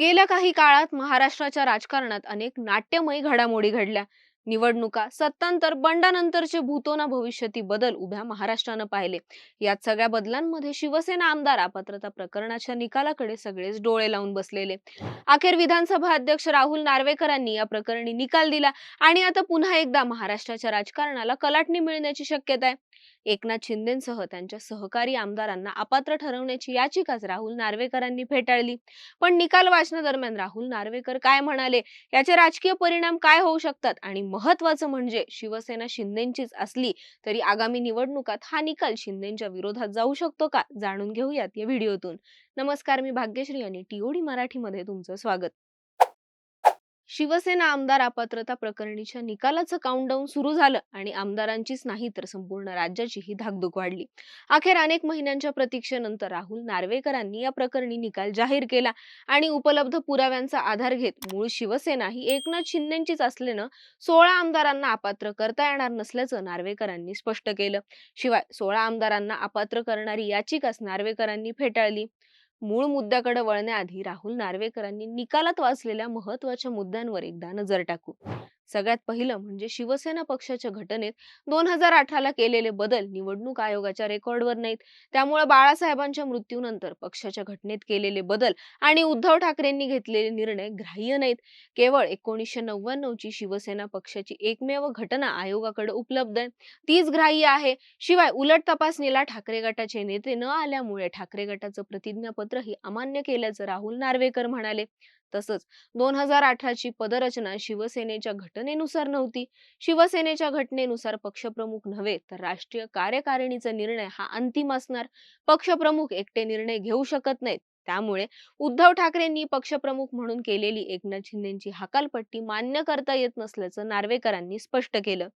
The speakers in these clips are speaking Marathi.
गेल्या काही काळात महाराष्ट्राच्या राजकारणात अनेक नाट्यमयी घडामोडी घडल्या. निवडणुका सत्तांतर बंडानंतरचे भूतोना भविष्यती बदल उभ्या महाराष्ट्रानं पाहिले. यात सगळ्या बदलांमध्ये शिवसेना आमदार अपात्रता प्रकरणाच्या निकालाकडे सगळेच डोळे लावून बसलेले. अखेर विधानसभा अध्यक्ष राहुल नार्वेकरांनी या प्रकरणी निकाल दिला आणि आता पुन्हा एकदा महाराष्ट्राच्या राजकारणाला कलाटणी मिळण्याची शक्यता आहे. एकनाथ शिंदेसह त्यांच्या सहकारी आमदारांना अपात्र ठरवण्याची याचिकाच राहुल नार्वेकरांनी फेटाळली. पण निकाल वाचनादरम्यान राहुल नार्वेकर काय म्हणाले? याचे राजकीय परिणाम काय होऊ शकतात? आणि महत्वाचं म्हणजे शिवसेना शिंदेचीच असली तरी आगामी निवडणुकात हा निकाल शिंदेच्या विरोधात जाऊ शकतो का? जाणून घेऊयात या व्हिडिओतून. नमस्कार मी भाग्यश्री आणि टीओडी मराठीमध्ये तुमचं स्वागत. शिवसेना आमदार अपात्रता प्रकरणीच्या निकालाचं काउंटडाऊन सुरू झालं आणि आमदारांचीच नाही तर संपूर्ण राज्याची ही धाकधूक वाढली. अखेर अनेक महिन्यांच्या प्रतीक्षेनंतर राहुल नार्वेकरांनी या प्रकरणी निकाल जाहीर केला आणि उपलब्ध पुराव्यांचा आधार घेत मूळ शिवसेना ही एकनाथ शिंदेचीच असल्यानं सोळा आमदारांना अपात्र करता येणार नसल्याचं नार्वेकरांनी स्पष्ट केलं. शिवाय सोळा आमदारांना अपात्र करणारी याचिकाच नार्वेकरांनी फेटाळली. मूळ मुद्द्याकडे वळण्याआधी राहुल नार्वेकरांनी निकालात वाचलेल्या महत्त्वाच्या मुद्द्यांवर एकदा नजर टाकू. सगळ्यात पहिलं म्हणजे शिवसेना पक्षाच्या घटनेत दोन हजार अठराला केलेले बदल निवडणूक आयोगाच्या रेकॉर्डवर नाहीत. त्यामुळे बाळासाहेबांच्या मृत्यूनंतर पक्षाच्या घटनेत केलेले बदल आणि उद्धव ठाकरेंनी घेतलेले निर्णय ग्राह्य नाहीत. केवळ एकोणीसशे नव्याण्णव ची शिवसेना पक्षाची एकमेव घटना आयोगाकडे उपलब्ध आहे. तीच ग्राह्य आहे. शिवाय उलट तपासणीला ठाकरे गटाचे नेते न आल्यामुळे ठाकरे गटाचं प्रतिज्ञापत्रही अमान्य केल्याचं राहुल नार्वेकर म्हणाले. तसंच दोन हजार अठराची पदरचना शिवसेनेच्या घटनेनुसार नव्हती. शिवसेनेच्या घटनेनुसार पक्षप्रमुख नव्हे तर राष्ट्रीय कार्यकारिणीचा निर्णय हा अंतिम असणार. पक्षप्रमुख एकटे निर्णय घेऊ शकत नाहीत. त्यामुळे उद्धव ठाकरेंनी पक्षप्रमुख म्हणून केलेली एकनाथ शिंदेची हकालपट्टी मान्य करता येत नसल्याचं नार्वेकरांनी स्पष्ट केलं.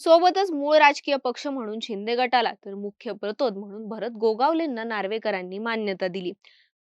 सोबतच मूळ राजकीय पक्ष म्हणून शिंदे गटाला तर मुख्य प्रतोद म्हणून भरत गोगावलेंना नार्वेकरांनी मान्यता दिली.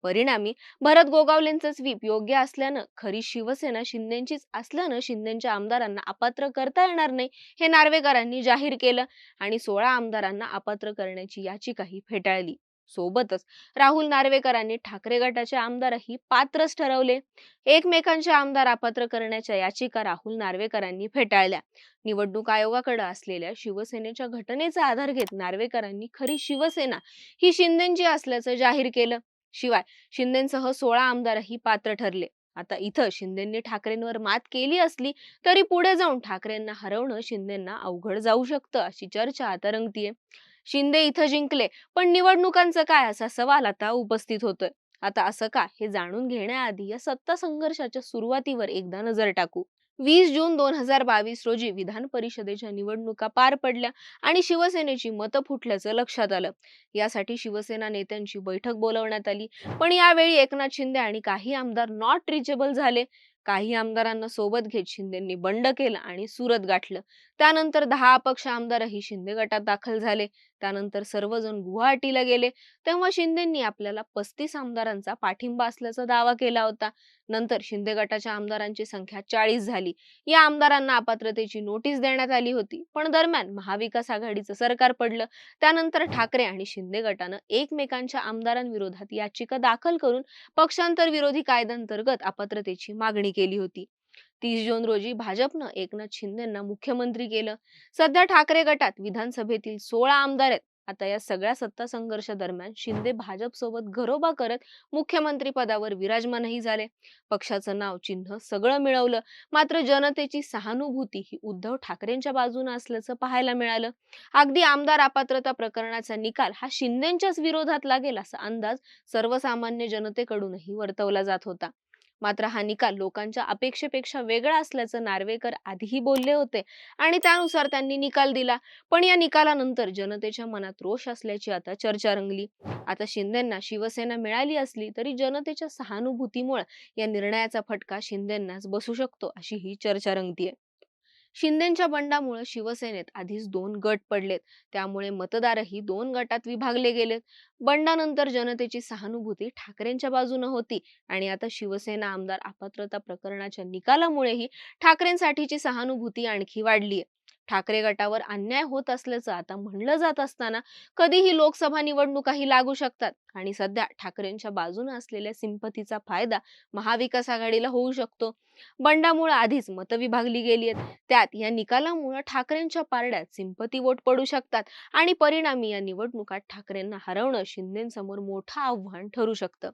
परिणामी भरत गोगावलेंचं व्हीप योग्य असल्यानं खरी शिवसेना शिंदेचीच असल्यानं शिंदेच्या आमदारांना अपात्र करता येणार नाही हे नार्वेकरांनी जाहीर केलं आणि सोळा आमदारांना अपात्र करण्याची याचिकाही फेटाळली. सोबतच राहुल नार्वेकरांनी ठाकरे गटाचे आमदारही पात्रच ठरवले. एकमेकांचे आमदार अपात्र करण्याच्या याचिका राहुल नार्वेकरांनी फेटाळल्या. निवडणूक आयोगाकडे असलेल्या शिवसेनेच्या घटनेचा आधार घेत नार्वेकरांनी खरी शिवसेना ही शिंदेची असल्याचं जाहीर केलं. शिवाय शिंदेसह सोळा आमदारही पात्र ठरले. आता इथं शिंदेंनी ठाकरेंवर मात केली असली तरी पुढे जाऊन ठाकरेंना हरवणं शिंदेंना अवघड जाऊ शकतं अशी चर्चा आता रंगतीये. शिंदे इथं जिंकले पण निवडणुकांचं काय असा सवाल आता उपस्थित होतोय. आता असं का हे जाणून घेण्याआधी या सत्ता संघर्षाच्या सुरुवातीवर एकदा नजर टाकू. वीस जून दोन हजार बावीस रोजी विधान परिषदेच्या निवडणुका पार पडल्या आणि शिवसेनेची मतं फुटल्याचं लक्षात आलं. यासाठी शिवसेना नेत्यांची बैठक बोलवण्यात आली. पण यावेळी एकनाथ शिंदे आणि काही आमदार नॉट रिचेबल झाले. काही आमदारांना सोबत घेत शिंदेंनी बंड केलं आणि सुरत गाठलं. त्यानंतर दहा अपक्ष आमदारही शिंदे गटात दाखल झाले. त्यानंतर सर्वजण गुवाहाटीला गेले. तेव्हा शिंदेंनी आपल्याला पस्तीस आमदारांचा पाठिंबा असल्याचा दावा केला होता. नंतर शिंदे गटाच्या आमदारांची संख्या चाळीस झाली. या आमदारांना अपात्रतेची नोटीस देण्यात आली होती. पण दरम्यान महाविकास आघाडीचं सरकार पडलं. त्यानंतर ठाकरे आणि शिंदे गटानं एकमेकांच्या आमदारांविरोधात याचिका दाखल करून पक्षांतर विरोधी कायद्यांतर्गत अपात्रतेची मागणी केली होती. तीस जून रोजी भाजपनं एकनाथ शिंदेना मुख्यमंत्री केलं. सध्या ठाकरे गटात विधानसभेतील सोळा आमदार आहेत. आता या सगळ्या सत्ता संघर्ष दरम्यान शिंदे भाजप सोबत घरोबा करत मुख्यमंत्री पदावर विराजमानही झाले. पक्षाचं नाव चिन्ह सगळं मिळवलं. मात्र जनतेची सहानुभूती ही उद्धव ठाकरेंच्या बाजूने असल्याचं पाहायला मिळालं. अगदी आमदार अपात्रता प्रकरणाचा निकाल हा शिंदेच्याच विरोधात लागेल असा अंदाज सर्वसामान्य जनतेकडूनही वर्तवला जात होता. मात्र हा निकाल लोकांच्या अपेक्षेपेक्षा वेगळा असल्याचं नार्वेकर आधीही बोलले होते आणि त्यानुसार त्यांनी निकाल दिला. पण या निकालानंतर जनतेच्या मनात रोष असल्याची आता चर्चा रंगली. आता शिंदेना शिवसेना मिळाली असली तरी जनतेच्या सहानुभूतीमुळे या निर्णयाचा फटका शिंदेनाच बसू शकतो अशी ही चर्चा रंगतीये. शिंदेच्या बंडामुळे शिवसेनेत आधीच दोन गट पडलेत. त्यामुळे मतदारही दोन गटात विभागले गेलेत. बंडानंतर जनतेची सहानुभूती ठाकरेंच्या बाजूने होती आणि आता शिवसेना आमदार अपात्रता प्रकरणाच्या निकालामुळेही ठाकरेंसाठीची सहानुभूती आणखी वाढली आहे ठाकरे गटावर अन्याय होत असल्याचं आता म्हणलं जात असताना कधीही लोकसभा निवडणुकाही लागू शकतात. आणि सध्या ठाकरेंच्या बाजूने असलेल्या सिंपतीचा फायदा महाविकास आघाडीला होऊ शकतो. बंडामुळे आधीच मतं विभागली गेली आहेत. त्यात या निकालामुळे ठाकरेंच्या पारड्यात सिंपती वोट पडू शकतात आणि परिणामी या निवडणुकात ठाकरेंना हरवणं शिंदेसमोर मोठं आव्हान ठरू शकतं.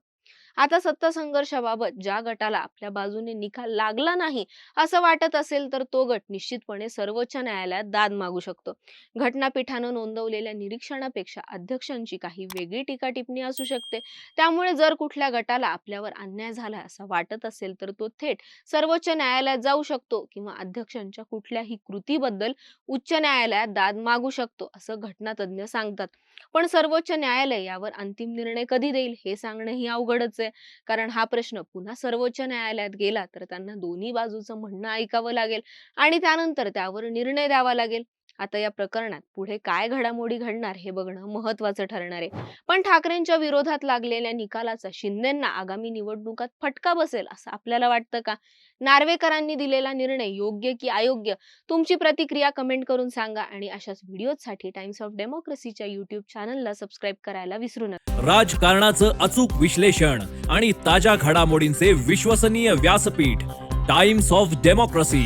आता सत्ता संघर्षाबाबत ज्या गटाला आपल्या बाजूने निकाल लागला नाही असं वाटत असेल तर तो गट निश्चितपणे सर्वोच्च न्यायालयात दाद मागू शकतो. घटनापीठानं नोंदवलेल्या निरीक्षणापेक्षा अध्यक्षांची काही वेगळी टीका टिप्पणी असू शकते. त्यामुळे जर कुठल्या गटाला आपल्यावर अन्याय झाला असं वाटत असेल तर तो थेट सर्वोच्च न्यायालयात जाऊ शकतो किंवा अध्यक्षांच्या कुठल्याही कृतीबद्दल उच्च न्यायालयात दाद मागू शकतो असं घटनातज्ञ सांगतात. पण सर्वोच्च न्यायालय यावर अंतिम निर्णय कधी देईल हे सांगणंही अवघडच आहे. कारण हा प्रश्न पुन्हा सर्वोच्च न्यायालयात गेला तर त्यांना दोन्ही बाजूचं म्हणणं ऐकावं लागेल आणि त्यानंतर त्यावर निर्णय द्यावा लागेल. आता या प्रकरणात पुढे काय घडामोडी घडणार हे बघणं महत्वाचं ठरणार आहे. पण ठाकरेंच्या विरोधात लागलेल्या निकालाचा शिंदेना आगामी निवडणुकात फटका बसेल असं आपल्याला वाटतं का? नार्वेकरांनी दिलेला निर्णय योग्य की अयोग्य? तुमची प्रतिक्रिया कमेंट करून सांगा आणि अशाच व्हिडिओसाठी टाइम्स ऑफ डेमोक्रेसीच्या युट्यूब चॅनलला सबस्क्राईब करायला विसरू नका. राजकारणाचं अचूक विश्लेषण आणि ताज्या घडामोडींचे विश्वसनीय व्यासपीठ टाइम्स ऑफ डेमोक्रेसी.